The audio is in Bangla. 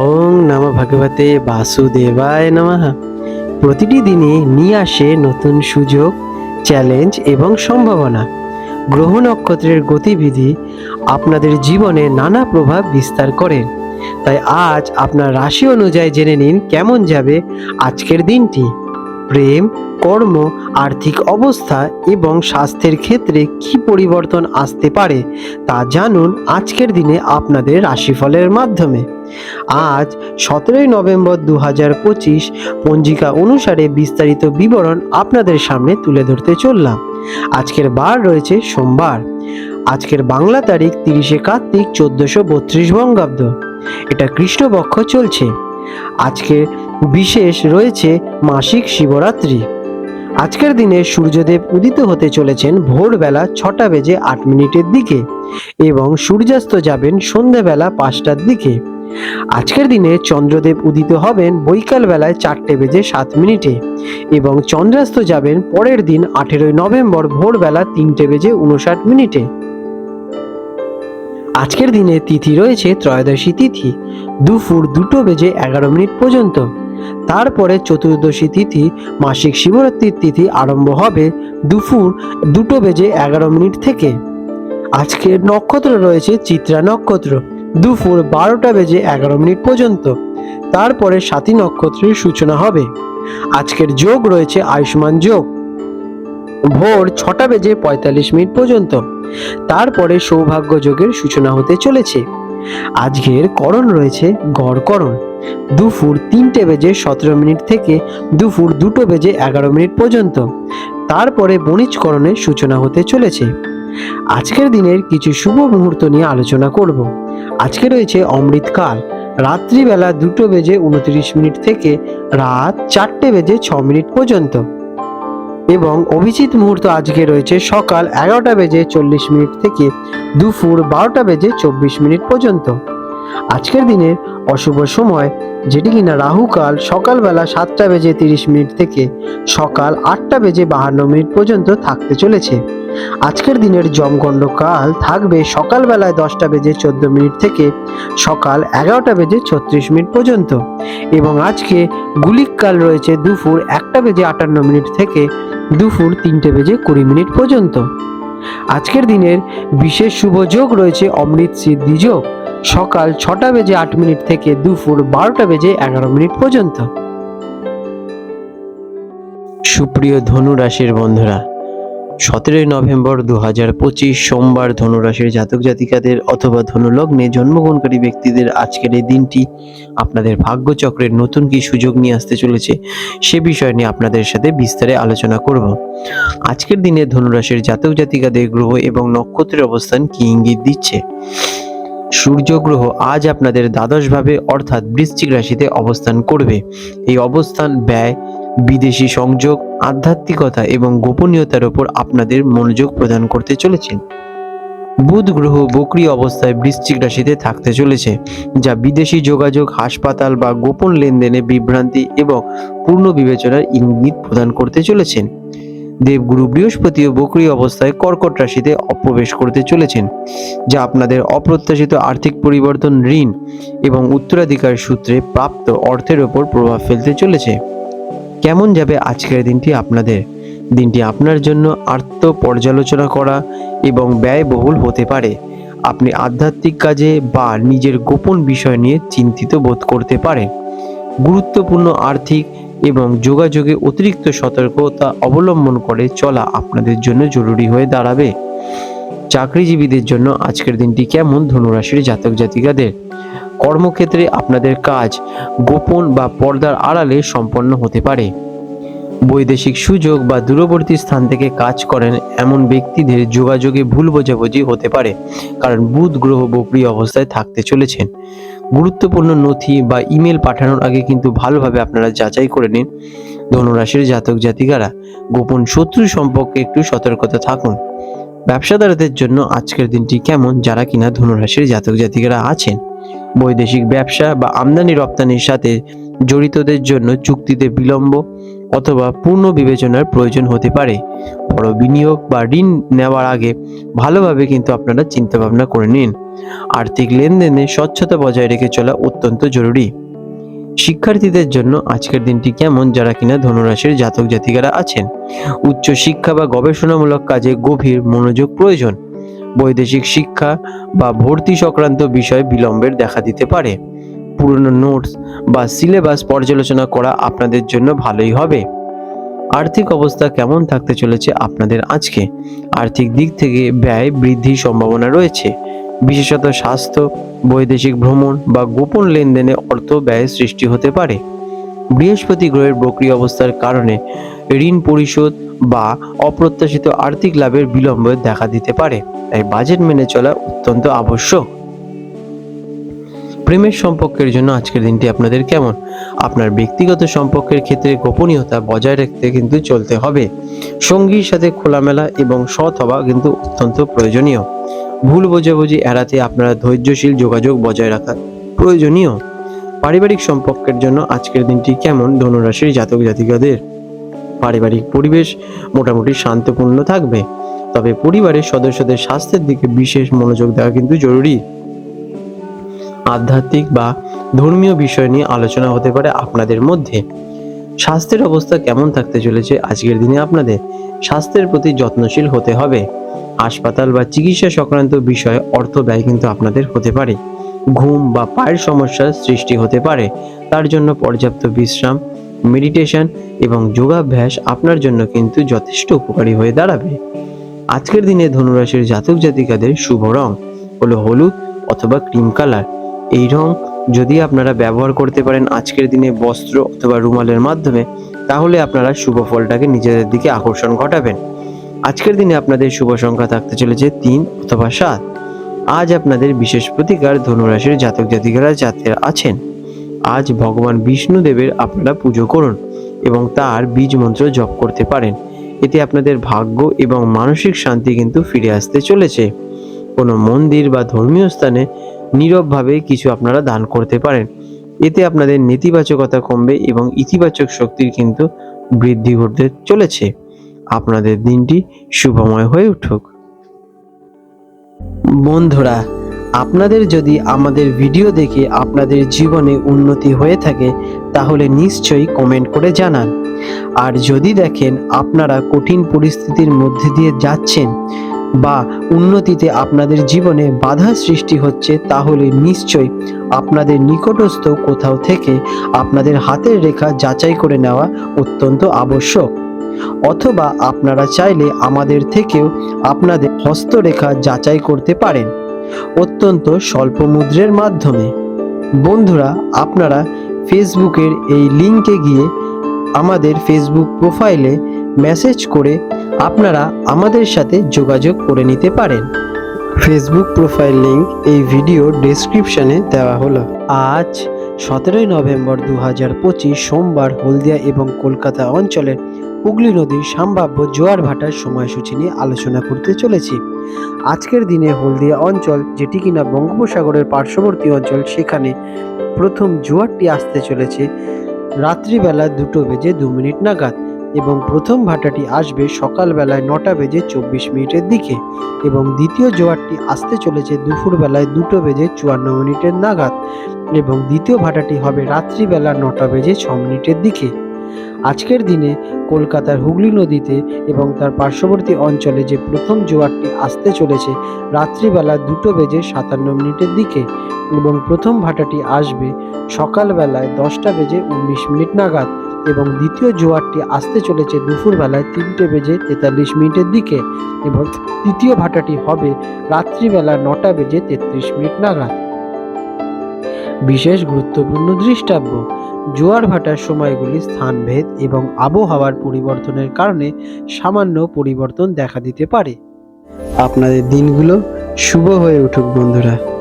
ওং নম ভগবতে বাসুদেবায় নমঃ। প্রতিটি দিনে নিয়ে আসে নতুন সুযোগ, চ্যালেঞ্জ এবং সম্ভাবনা। গ্রহ নক্ষত্রের গতিবিধি আপনাদের জীবনে নানা প্রভাব বিস্তার করে। তাই আজ আপনার রাশি অনুযায়ী জেনে নিন কেমন যাবে আজকের দিনটি। প্রেম, কর্ম, আর্থিক অবস্থা এবং স্বাস্থ্যের ক্ষেত্রে কি পরিবর্তন আসতে পারে তা জানুন আজকের দিনে আপনাদের রাশিফলের মাধ্যমে। আজ সতেরোই নভেম্বর দু হাজার পঁচিশ পঞ্জিকা অনুসারে বিস্তারিত বিবরণ আপনাদের সামনে তুলে ধরতে চললাম। আজকের বার রয়েছে সোমবার। আজকের বাংলা তারিখ তিরিশে কার্তিক চোদ্দশো বত্রিশ বঙ্গাব্দ। এটা কৃষ্ণপক্ষ চলছে। আজকে বিশেষ রয়েছে মাসিক শিবরাত্রি। আজকের দিনে সূর্যদেব উদিত হতে চলেছেন ভোরবেলা ছটা বেজে আট মিনিটের দিকে এবং সূর্যাস্ত যাবেন সন্ধেবেলা পাঁচটার দিকে। আজকের দিনে চন্দ্রদেব উদিত হবেন বৈকাল বেলায় চারটে বেজে সাত মিনিটে এবং চন্দ্রাস্ত যাবেন পরের দিন আঠেরোই নভেম্বর ভোরবেলা তিনটে বেজে উনষাট মিনিটে। আজকের দিনে তিথি রয়েছে ত্রয়োদশী তিথি, দুপুর দুটো বেজে এগারো মিনিট পর্যন্ত। তারপরে চতুর্দশী তিথি, মাসিক শিবরাত্রির তিথি আরম্ভ হবে দুপুর দুটো বেজে এগারো মিনিট থেকে। আজকের নক্ষত্র রয়েছে চিত্রা নক্ষত্র। দুপুর বারোটা বেজে এগারো মিনিট পর্যন্ত। তারপরে সাথী নক্ষত্রের সূচনা হবে। আজকের যোগ রয়েছে আয়ুষ্মান যোগ। ভোর ছটা বেজে পঁয়তাল্লিশ মিনিট পর্যন্ত। তারপরে সৌভাগ্য যোগের সূচনা হতে চলেছে। আজকের করণ রয়েছে গড়করণ দুপুর তিনটে বেজে সতেরো মিনিট থেকে দুপুর দুটো বেজে এগারো মিনিট পর্যন্ত। তারপরে বণিজকরণের সূচনা হতে চলেছে। আজকের দিনের কিছু শুভ মুহূর্ত নিয়ে আলোচনা করব। আজকে রয়েছে অমৃতকাল। রাত্রিবেলা দুটো বেজে উনত্রিশ মিনিট থেকে রাত চারটে বেজে ছ মিনিট পর্যন্ত। এবং অভিজিৎ মুহূর্ত আজকে রয়েছে সকাল এগারোটা বেজে চল্লিশ মিনিট থেকে দুপুর বারোটা বেজে চব্বিশ মিনিট পর্যন্ত। আজকের দিনের অশুভ সময়, যেটি কিনা রাহুকাল সকালবেলা সাতটা বেজে তিরিশ মিনিট থেকে সকাল আটটা বেজে বাহান্ন মিনিট পর্যন্ত থাকতে চলেছে। আজকের দিনের জমগণ্ড কাল থাকবে সকালবেলায় দশটা বেজে চোদ্দ মিনিট থেকে সকাল এগারোটা বেজে ছত্রিশ মিনিট পর্যন্ত। এবং আজকে গুলিক কাল রয়েছে দুপুর একটা বেজে আটান্ন মিনিট থেকে দুপুর তিনটে বেজে কুড়ি মিনিট পর্যন্ত। আজকের দিনের বিশেষ শুভ যোগ রয়েছে অমৃত সিদ্ধি যোগ, সকাল ছটা বেজে আট মিনিট থেকে দুপুর বারোটা বেজে এগারো মিনিট পর্যন্ত। সুপ্রিয় ধনু রাশির বন্ধুরা সতেরোই নভেম্বর দু হাজার পঁচিশ সোমবার ধনুরাশির জাতক জাতিকাদের অথবা ধনুলগ্নে জন্মগ্রহণকারী ব্যক্তিদের আজকের এই দিনটি আপনাদের ভাগ্যচক্রের নতুন কি সুযোগ নিয়ে আসতে চলেছে সে বিষয় নিয়ে আপনাদের সাথে বিস্তারে আলোচনা করব। আজকের দিনে ধনুরাশির জাতক জাতিকাদের গ্রহ এবং নক্ষত্রের অবস্থান কি ইঙ্গিত দিচ্ছে? সূর্য গ্রহ আজ আপনাদের দ্বাদশভাবে অর্থাৎ বৃশ্চিক রাশিতে অবস্থান করবে। এই অবস্থান ব্যয় বিদেশি সংযোগ, আধ্যাত্মিকতা এবং গোপনীয়তার উপর আপনাদের মনোযোগ প্রদান করতে চলেছেন। বুধ গ্রহ বকরি অবস্থায় বৃশ্চিক রাশিতে থাকতে চলেছে, যা বিদেশি যোগাযোগ, হাসপাতাল বা গোপন লেনদেনে বিভ্রান্তি এবং পূর্ণ বিবেচনার ইঙ্গিত প্রদান করতে চলেছেন। দেবগুরু বৃহস্পতিও বকরি অবস্থায় কর্কট রাশিতে অপ্রবেশ করতে চলেছেন, যা আপনাদের অপ্রত্যাশিত আর্থিক পরিবর্তন, ঋণ এবং উত্তরাধিকার সূত্রে প্রাপ্ত অর্থের ওপর প্রভাব ফেলতে চলেছে। কেমন যাবে আজকের দিনটি আপনাদের? দিনটি আপনার জন্য আর্থ পর্যালোচনা করা এবং ব্যয়বহুল হতে পারে। আপনি আধ্যাত্মিক কাজে বা নিজের গোপন বিষয় নিয়ে চিন্তিত বোধ করতে পারেন। গুরুত্বপূর্ণ আর্থিক এবং যোগাযোগে অতিরিক্ত সতর্কতা অবলম্বন করে চলা আপনাদের জন্য জরুরি হয়ে দাঁড়াবে। চাকরিজীবীদের জন্য আজকের দিনটি কেমন? ধনুরাশির জাতক জাতিকাদের কর্মক্ষেত্রে আপনাদের কাজ গোপন বা পর্দার আড়ালে সম্পন্ন হতে পারে। বৈদেশিক সুযোগ বা দূরবর্তী স্থান থেকে কাজ করেন এমন ব্যক্তিদের যোগাযোগে ভুল বোঝাবুঝি হতে পারে, কারণ বুধ গ্রহ বকরি অবস্থায় থাকতে চলেছেন। গুরুত্বপূর্ণ নথি বা ইমেল পাঠানোর আগে কিন্তু ভালোভাবে আপনারা যাচাই করে নিন। ধনুরাশির জাতক জাতিকারা গোপন শত্রু সম্পর্কে একটু সতর্কতা থাকুন। ব্যবসাদারদের জন্য আজকের দিনটি কেমন, যারা কিনা ধনুরাশির জাতক জাতিকারা আছেন? বৈদেশিক ব্যবসা বা আমদানি রপ্তানির সাথে জড়িতদের জন্য চুক্তিতে বিলম্ব অথবা পূর্ণ বিবেচনার প্রয়োজন হতে পারে। বড় বিনিয়োগ বা ঋণ নেওয়ার আগে ভালোভাবে কিন্তু আপনারা চিন্তা ভাবনা করে নিন। আর্থিক লেনদেনে স্বচ্ছতা বজায় রেখে চলা অত্যন্ত জরুরি। শিক্ষার্থীদের জন্য আজকের দিনটি কেমন, যারা কিনা ধনুরাশির জাতক জাতিকারা আছেন? উচ্চ শিক্ষা বা গবেষণামূলক কাজে গভীর মনোযোগ প্রয়োজন। বৈদেশিক শিক্ষা বা ভর্তি সংক্রান্ত বিষয় বিলম্বের দেখা দিতে পারে। পুরনো নোটস বা সিলেবাস পর্যালোচনা করা আপনাদের জন্য ভালোই হবে। আর্থিক অবস্থা কেমন থাকতে চলেছে আপনাদের আজকে? আর্থিক দিক থেকে ব্যয় বৃদ্ধির সম্ভাবনা রয়েছে। বিশেষত স্বাস্থ্য, বৈদেশিক ভ্রমণ বা গোপন লেনদেনে অর্থ ব্যয়ের সৃষ্টি হতে পারে। বৃহস্পতি গ্রহের বক্রি অবস্থার কারণে ঋণ পরিশোধ বা অপ্রত্যাশিত আর্থিক লাভের বিলম্ব দেখা দিতে পারে, তাই বাজেট মেনে চলা অত্যন্ত আবশ্যক। প্রেমের সম্পর্কের জন্য আজকের দিনটি আপনাদের কেমন? আপনার ব্যক্তিগত সম্পর্কের ক্ষেত্রে গোপনীয়তা বজায় রাখতে কিন্তু চলতে হবে। সঙ্গীর সাথে খোলামেলা এবং সৎ হওয়া কিন্তু অত্যন্ত প্রয়োজনীয়। ভুল বোঝাবুঝি এড়াতে আপনারা ধৈর্যশীল যোগাযোগ বজায় রাখা প্রয়োজনীয় পারিবারিক সম্পর্কের জন্য আজকের দিনটি কেমন ধনুরাশির জাতক জাতিকাদের? পারিবারিক পরিবেশ মোটামুটি শান্তপূর্ণ থাকবে, তবে পরিবারের সদস্যদের স্বাস্থ্যের দিকে বিশেষ মনোযোগ দেওয়া কিন্তু জরুরি। আধ্যাত্মিক বা ধর্মীয় বিষয় নিয়ে আলোচনা হতে পারে আপনাদের মধ্যে। স্বাস্থ্যের অবস্থা কেমন থাকতে চলেছে আজকের দিনে আপনাদের? স্বাস্থ্যের প্রতি যত্নশীল হতে হবে। হাসপাতাল বা চিকিৎসা সংক্রান্ত বিষয়ে অর্থ ব্যয় কিন্তু আপনাদের হতে পারে। ঘুম বা পায়ের সমস্যার সৃষ্টি হতে পারে। তার জন্য পর্যাপ্ত বিশ্রাম মেডিটেশন এবং যোগাভ্যাস আপনার জন্য কিন্তু যথেষ্ট উপকারী হয়ে দাঁড়াবে। আজকের দিনে ধনুরাশির জাতক জাতিকাদের শুভ রং হলো হলুদ অথবা ক্রিম কালার। এই রং যদি আপনারা ব্যবহার করতে পারেন আজকের দিনে বস্ত্র অথবা রুমালের মাধ্যমে, তাহলে আপনারা শুভ ফলটাকে নিজেদের দিকে আকর্ষণ ঘটাবেন। আজকের দিনে আপনাদের শুভ সংখ্যা থাকতে চলেছে তিন অথবা সাত। আজ আপনাদের বিশেষ প্রতিকার ধনুরাশির জাতক জাতিকারা যাতে আছেন। আজ ভগবান বিষ্ণুদেবের আপনারা পুজো করুন এবং তার বীজ মন্ত্র জপ করতে পারেন। এতে আপনাদের ভাগ্য এবং মানসিক শান্তি কিন্তু ফিরে আসতে চলেছে। কোনো মন্দির বা ধর্মীয় স্থানে নীরবভাবে কিছু আপনারা দান করতে পারেন। এতে আপনাদের নেতিবাচকতা কমবে এবং ইতিবাচক শক্তির কিন্তু বৃদ্ধি ঘটতে চলেছে। আপনাদের দিনটি শুভময় হয়ে উঠুক। বন্ধুরা, আপনাদের যদি আমাদের ভিডিও দেখে আপনাদের জীবনে উন্নতি হয়ে থাকে, তাহলে নিশ্চয়ই কমেন্ট করে জানান। আর যদি দেখেন আপনারা কঠিন পরিস্থিতির মধ্যে দিয়ে যাচ্ছেন বা উন্নতিতে আপনাদের জীবনে বাধা সৃষ্টি হচ্ছে, তাহলে নিশ্চয়ই আপনাদের নিকটস্থ কোথাও থেকে আপনাদের হাতের রেখা যাচাই করে নেওয়া অত্যন্ত আবশ্যক। অথবা আপনারা চাইলে আমাদের থেকেও আপনাদের হস্তরেখা যাচাই করতে পারেন। অত্যন্ত স্বল্প মুদ্রের মাধ্যমে। বন্ধুরা, আপনারা ফেসবুকের এই লিঙ্কে গিয়ে আমাদের ফেসবুক প্রোফাইলে মেসেজ করে আপনারা আমাদের সাথে যোগাযোগ করে নিতে পারেন। ফেসবুক প্রোফাইল লিঙ্ক এই ভিডিও ডেসক্রিপশনে দেওয়া হলো। আজ সতেরোই নভেম্বর দু হাজার পঁচিশ সোমবার হলদিয়া এবং কলকাতা অঞ্চলের হুগলি নদীর সম্ভাব্য জোয়ার ভাটার সময়সূচি নিয়ে আলোচনা করতে চলেছি। আজকের দিনে হলদিয়া অঞ্চল, যেটি কিনা বঙ্গোপসাগরের পার্শ্ববর্তী অঞ্চল, সেখানে প্রথম জোয়ারটি আসতে চলেছে রাত্রিবেলা দুটো বেজে দু মিনিট নাগাদ এবং প্রথম ভাটাটি আসবে সকালবেলায় নটা বেজে চব্বিশ মিনিটের দিকে এবং দ্বিতীয় জোয়ারটি আসতে চলেছে দুপুরবেলায় দুটো বেজে চুয়ান্ন মিনিটের নাগাদ এবং দ্বিতীয় ভাটাটি হবে রাত্রিবেলা নটা বেজে ছ মিনিটের দিকে। আজকের দিনে কলকাতার হুগলি নদীতে এবং তার পার্শ্ববর্তী অঞ্চলে যে প্রথম জোয়ারটি আসতে চলেছে, রাত্রিবেলা দুটো বেজে সাতান্ন মিনিটের দিকে এবং প্রথম ভাটাটি আসবে সকালবেলায় দশটা বেজে উনিশ মিনিট নাগাদ এবং দ্বিতীয় জোয়ারটি আসতে চলেছে দুপুরবেলায় তিনটে বেজে তেতাল্লিশ মিনিটের দিকে এবং তৃতীয় ভাটাটি হবে রাত্রিবেলা নটা বেজে তেত্রিশ মিনিট নাগাদ। বিশেষ গুরুত্বপূর্ণ দৃষ্টাব্য জোয়ার ভাটার সময়গুলি স্থানভেদ এবং আবহাওয়ার পরিবর্তনের কারণে সামান্য পরিবর্তন দেখা দিতে পারে। আপনাদের দিনগুলো শুভ হয়ে উঠুক, বন্ধুরা।